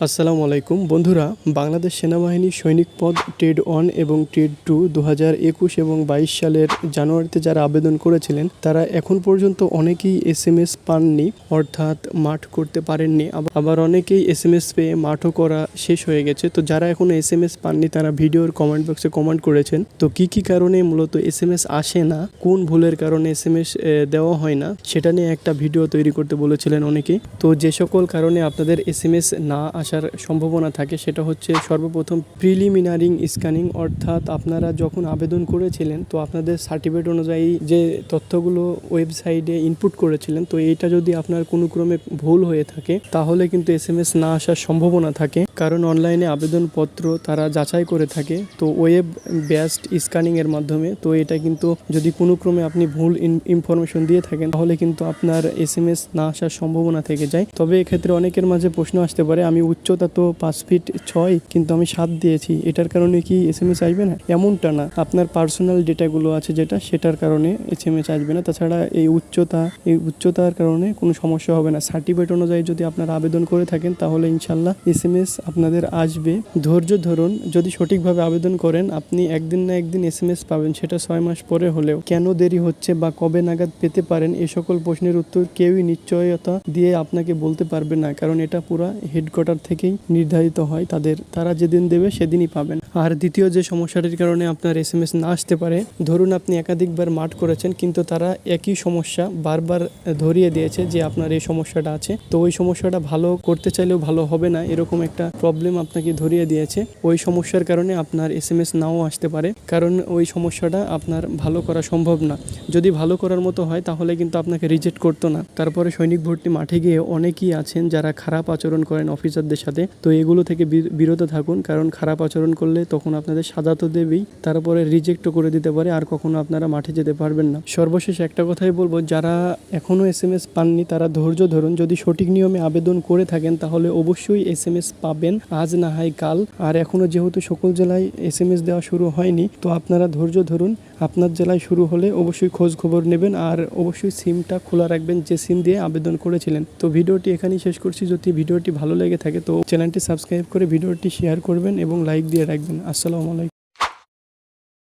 আসসালামু আলাইকুম। বন্ধুরা, বাংলাদেশ সেনাবাহিনী সৈনিক পদ ট্রেড ওয়ান এবং ট্রেড টু দু হাজার একুশ এবং বাইশ সালের জানুয়ারিতে যারা আবেদন করেছিলেন, তারা এখন পর্যন্ত অনেকেই এস এম এস পাননি, অর্থাৎ মাঠ করতে পারেননি। আব- আবার অনেকেই এস এম এস পেয়ে মাঠও করা শেষ হয়ে গেছে। তো যারা এখনও এস এম এস পাননি, তারা ভিডিওর কমেন্ট বক্সে কমেন্ট করেছেন। তো কি কি কারণে মূলত এস এম এস আসে না? কোন ভুলের কারণে এস এম এস দেওয়া হয় না? সেটা নিয়ে একটা ভিডিও তৈরি করতে বলেছিলেন অনেকেই। তো যে সকল কারণে আপনাদের এস এম এস না আসার সম্ভাবনা থাকে, সেটা হচ্ছে সর্বপ্রথম প্রিলিমিনারিং স্ক্যানিং অর্থাৎ আপনারা যখন আবেদন করেছিলেন, তো আপনাদের সার্টিফিকেট অনুযায়ী যে তথ্যগুলো ওয়েবসাইটে ইনপুট করেছিলেন, তো এইটা যদি আপনার কোনো ক্রমে ভুল হয়ে থাকে, তাহলে কিন্তু এস এম এস না আসার সম্ভাবনা থাকে। কারণ অনলাইনে আবেদনপত্র তারা যাচাই করে থাকে, তো ওয়েব বেসড স্ক্যানিং এর মাধ্যমে। তো এটা কিন্তু যদি কোনো ক্রমে আপনি ভুল ইনফরমেশন দিয়ে থাকেন, তাহলে কিন্তু আপনার এস এম এস না আসার সম্ভাবনা থেকে যায়। তবে এক্ষেত্রে অনেকের মাঝে প্রশ্ন আসতে পারে, আমি উচ্চতা তো পাঁচ ফিট ছয়, কিন্তু আমি সাত দিয়েছি, এটার কারণে কি এস এম এস আসবে না? এমনটা না। আপনার পার্সোনাল ডেটাগুলো আছে যেটা, সেটার কারণে এস এম এস আসবে না। তাছাড়া এই উচ্চতা, এই উচ্চতার কারণে কোনো সমস্যা হবে না। সার্টিফিকেট অনুযায়ী যদি আপনারা আবেদন করে থাকেন, তাহলে ইনশাল্লাহ এস এম এস আপনাদের আসবে। ধৈর্য ধরুন, যদি সঠিকভাবে আবেদন করেন, আপনি একদিন না একদিন এস পাবেন, সেটা ছয় মাস পরে হলেও। কেন দেরি হচ্ছে বা কবে নাগাদ পেতে পারেন, এ সকল প্রশ্নের উত্তর কেউই নিশ্চয়তা দিয়ে আপনাকে বলতে পারবে না, কারণ এটা পুরো হেডকোয়ার্টার থেকেই নির্ধারিত হয় তাদের, তারা যেদিন দেবে সেদিনই পাবেন। আর দ্বিতীয় যে সমস্যাটির কারণে আপনার এস এম এস না আসতে পারে, ধরুন আপনি একাধিকবার মাঠ করেছেন, কিন্তু তারা একই সমস্যা বারবার ধরিয়ে দিয়েছে যে আপনার এই সমস্যাটা আছে। তো ওই সমস্যাটা ভালো করতে চাইলেও ভালো হবে না, এরকম একটা প্রবলেম আপনাকে ধরিয়ে দিয়েছে, ওই সমস্যার কারণে আপনার এস এম এস নাও আসতে পারে। কারণ ওই সমস্যাটা আপনার ভালো করা সম্ভব না। যদি ভালো করার মতো হয়, তাহলে কিন্তু আপনাকে রিজেক্ট করতো না। তারপরে সৈনিক ভর্তি মাঠে গিয়ে অনেকেই আছেন যারা খারাপ আচরণ করেন অফিসারদের সাথে। তো এগুলো থেকে বিরত থাকুন, কারণ খারাপ আচরণ করলে তখন আপনাদের সাজা তো দেবেই। তারপরে রিজেক্টও করে দিতে পারে, আর কখনো আপনারা মাঠে যেতে পারবেন না। সর্বশেষ একটা কথাই বলব, যারা এখনও এস এম এস পাননি, তারা ধৈর্য ধরুন। যদি সঠিক নিয়মে আবেদন করে থাকেন, তাহলে অবশ্যই এস এম এস পাবেন। আজ না হয় কাল। আর এখনও যেহেতু সকল জেলায় এস এম এস দেওয়া শুরু হয়নি, তো আপনারা ধৈর্য ধরুন। আপনার জেলায় শুরু হলে অবশ্যই খোঁজ খবর নেবেন আর অবশ্যই সিমটা খোলা রাখবেন যে সিম দিয়ে আবেদন করেছিলেন। তো ভিডিওটি এখানেই শেষ করছি। যদি ভিডিওটি ভালো লেগে থাকে তো চ্যানেলটি সাবস্ক্রাইব করে ভিডিওটি শেয়ার করবেন এবং লাইক দিয়ে রাখবেন। আসসালামু আলাইকুম।